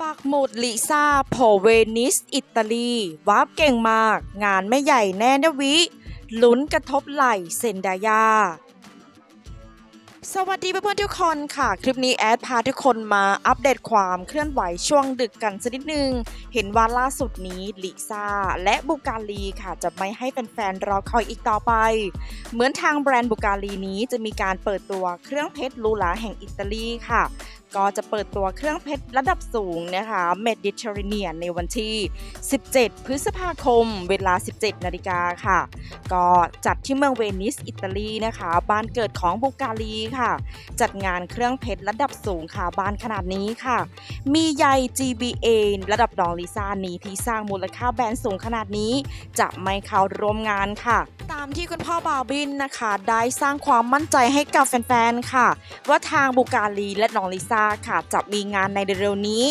ปักหมุดลิซ่าโผเวนิส อิตาลีวาร์ปเก่งมาก งานไม่ใหญ่แน่นะวิ ลุ้นกระทบไหลเซนดายา สวัสดีเพื่อนๆทุกคนค่ะ คลิปนี้แอดพาทุกคนมาอัปเดตความเคลื่อนไหวช่วงดึกกันสักนิดนึง เห็นว่าล่าสุดนี้ลิซ่าและบุการีค่ะจะไม่ให้แฟนๆรอคอยอีกต่อไป เหมือนทางแบรนด์บุการีนี้จะมีการเปิดตัวเครื่องเพชรหรูหราแห่งอิตาลีค่ะ ก็จะเปิดตัวเครื่องเพชรระดับสูงนะคะเมดิเตอร์เรเนียนในวันที่ 17 พฤษภาคม เวลา 17 นาฬิกาค่ะ ก็จัดที่เมืองเวนิส อิตาลีนะคะ บ้านเกิดของบุการีค่ะ จัดงานเครื่องเพชรระดับสูงค่ะบ้านขนาดนี้ค่ะ มีใย GBA ระดับดองลิซ่านี้ที่สร้างมูลค่าแบรนด์สูงขนาดนี้ จะไม่เข้าร่วมงานค่ะามที่คุณพ่อบาบินนะคะ ได้สร้างความมั่นใจให้กับแฟนๆ ค่ะ ว่าทางบุการีและน้องลิซ่าค่ะ จะมีงานในเร็วๆนี้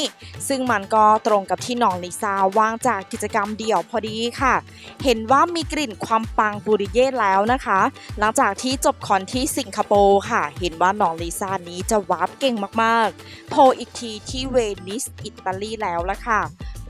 ซึ่งมันก็ตรงกับที่น้องลิซ่าว่างจากกิจกรรมเดี่ยวพอดีค่ะ เห็นว่ามีกลิ่นความปังบูริเย่แล้วนะคะ หลังจากที่จบคอนที่สิงคโปร์ค่ะ เห็นว่าน้องลิซ่านี้จะวาร์ปเก่งมากๆ โพอีกทีที่เวนิสอิตาลีแล้วละค่ะ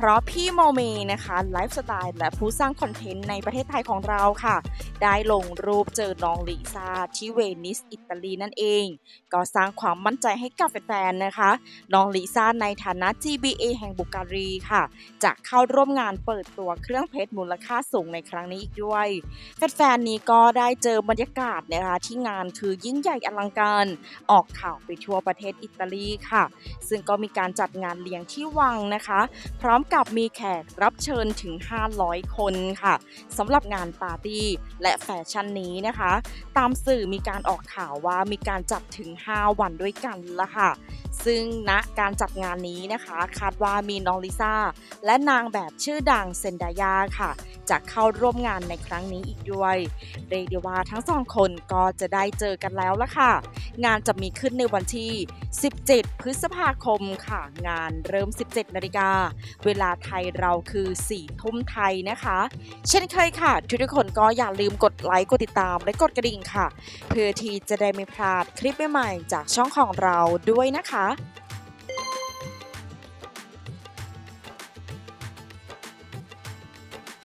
เพราะพี่โมเมนะคะไลฟ์สไตล์และผู้สร้างคอนเทนต์ในประเทศไทยของเราค่ะ ได้ลงรูปเจอน้องลิซ่าที่เวนิสอิตาลีนั่นเอง ก็สร้างความมั่นใจให้กับแฟนๆนะคะ น้องลิซ่าในฐานะ GBA แห่งบุการีค่ะ จะเข้าร่วมงานเปิดตัวเครื่องเพชรมูลค่าสูงในครั้งนี้อีกด้วย แฟนๆนี้ก็ได้เจอบรรยากาศนะคะที่งานคือยิ่งใหญ่อลังการออกข่าวไปทั่วประเทศอิตาลีค่ะ ซึ่งก็มีการจัดงานเลี้ยงที่วังนะคะ พร้อมกับมีแขกรับเชิญถึง 500 คนค่ะสำหรับงานปาร์ตี้และแฟชั่นนี้นะคะ ตามสื่อมีการออกข่าวว่ามีการจัดถึง 5 วันด้วยกันละค่ะ ซึ่งณการจัดงานนี้นะคะ คาดว่ามีน้องลิซ่า และนางแบบชื่อดังเซนดายาค่ะ จะเข้าร่วมงานในครั้งนี้อีกด้วย เรียกได้ว่าทั้งสองคนก็จะได้เจอกันแล้วละค่ะ งานจะมีขึ้นในวันที่ 17 พฤษภาคมค่ะ งานเริ่ม 17 นาฬิกา เวลาไทยเราคือ 4 ทุ่มไทยนะคะ เช่นเคยค่ะ ทุกคนก็อย่าลืมกดไลค์ กดติดตาม และกดกระดิ่งค่ะ เพื่อที่จะได้ไม่พลาดคลิปใหม่ๆจากช่องของเราด้วยนะคะ lá